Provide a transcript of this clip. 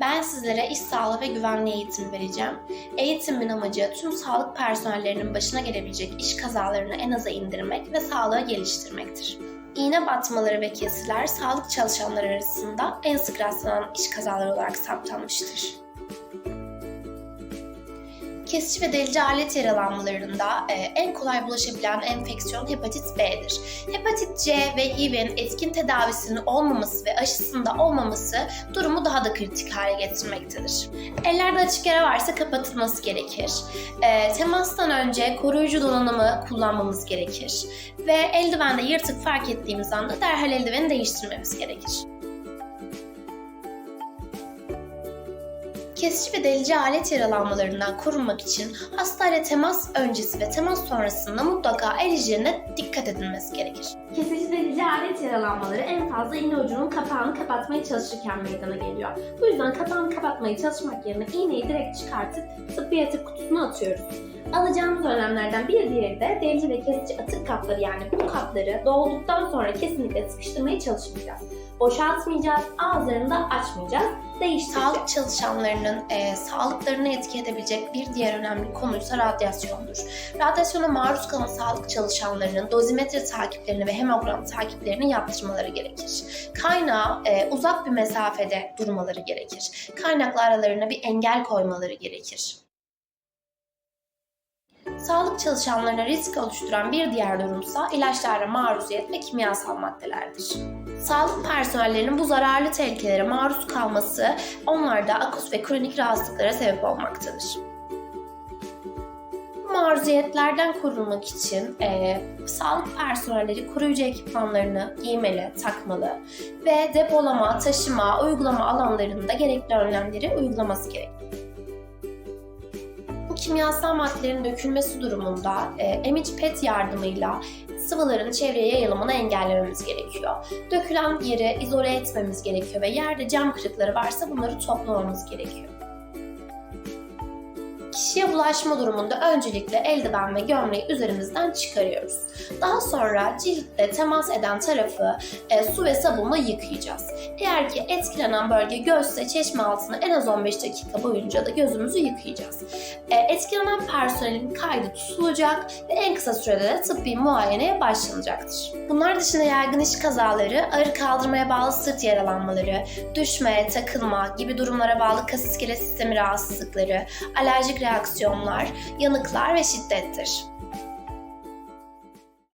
Ben sizlere iş sağlığı ve güvenliği eğitimi vereceğim. Eğitimin amacı tüm sağlık personellerinin başına gelebilecek iş kazalarını en aza indirmek ve sağlığı geliştirmektir. İğne batmaları ve kesiler sağlık çalışanları arasında en sık rastlanan iş kazaları olarak saptanmıştır. Kesici ve delici alet yaralanmalarında e, en kolay bulaşabilen enfeksiyon hepatit B'dir. Hepatit C ve HIV'in etkin tedavisinin olmaması ve aşısında olmaması durumu daha da kritik hale getirmektedir. Ellerde açık yara varsa kapatılması gerekir. E, temastan önce koruyucu donanımı kullanmamız gerekir. Ve eldivende yırtık fark ettiğimiz anda derhal eldiveni değiştirmemiz gerekir. Kesici ve delici alet yaralanmalarından korunmak için hastayla temas öncesi ve temas sonrasında mutlaka el hijyenine dikkat edilmesi gerekir. Kesici delici alet yaralanmaları en fazla iğne ucunun kapağını kapatmaya çalışırken meydana geliyor. Bu yüzden kapağını kapatmaya çalışmak yerine iğneyi direkt çıkartıp tıbbi atık kutusuna atıyoruz. Alacağımız önlemlerden bir diğeri de delici ve kesici atık kapları yani bu kapları dolduktan sonra kesinlikle sıkıştırmaya çalışmayacağız. Boşaltmayacağız, ağızlarını da açmayacağız. Değiştireceğiz. Sağlık çalışanlarının e, sağlıklarını etki edebilecek bir diğer önemli konuysa radyasyondur. Radyasyona maruz kalan sağlık çalışanlarının dozimetre takiplerini ve hemogram takiplerini yaptırmaları gerekir. Kaynağa e, uzak bir mesafede durmaları gerekir. Kaynakla aralarına bir engel koymaları gerekir. Sağlık çalışanlarına risk oluşturan bir diğer durumsa ilaçlara maruziyet ve kimyasal maddelerdir. Sağlık personellerinin bu zararlı tehlikelere maruz kalması onlarda akut ve kronik rahatsızlıklara sebep olmaktadır. Maruziyetlerden korunmak için e, sağlık personelleri koruyucu ekipmanlarını giymeli, takmalı ve depolama, taşıma, uygulama alanlarında gerekli önlemleri uygulaması gerekir. Kimyasal maddelerin dökülmesi durumunda e, emic pet yardımıyla sıvıların çevreye yayılımını engellememiz gerekiyor. Dökülen yeri izole etmemiz gerekiyor ve yerde cam kırıkları varsa bunları toplamamız gerekiyor. Kişiye bulaşma durumunda öncelikle eldiven ve gömleği üzerimizden çıkarıyoruz. Daha sonra ciltte temas eden tarafı e, su ve sabunla yıkayacağız. Eğer ki etkilenen bölge gözse çeşme altında en az 15 dakika boyunca da gözümüzü yıkayacağız. E, etkilenen personelin kaydı tutulacak ve en kısa sürede de tıbbi muayeneye başlanacaktır. Bunlar dışında yaygın iş kazaları, ağır kaldırmaya bağlı sırt yaralanmaları, düşme, takılma gibi durumlara bağlı kas iskelet sistemi rahatsızlıkları, alerjik reaksiyonlar, yanıklar ve şiddettir.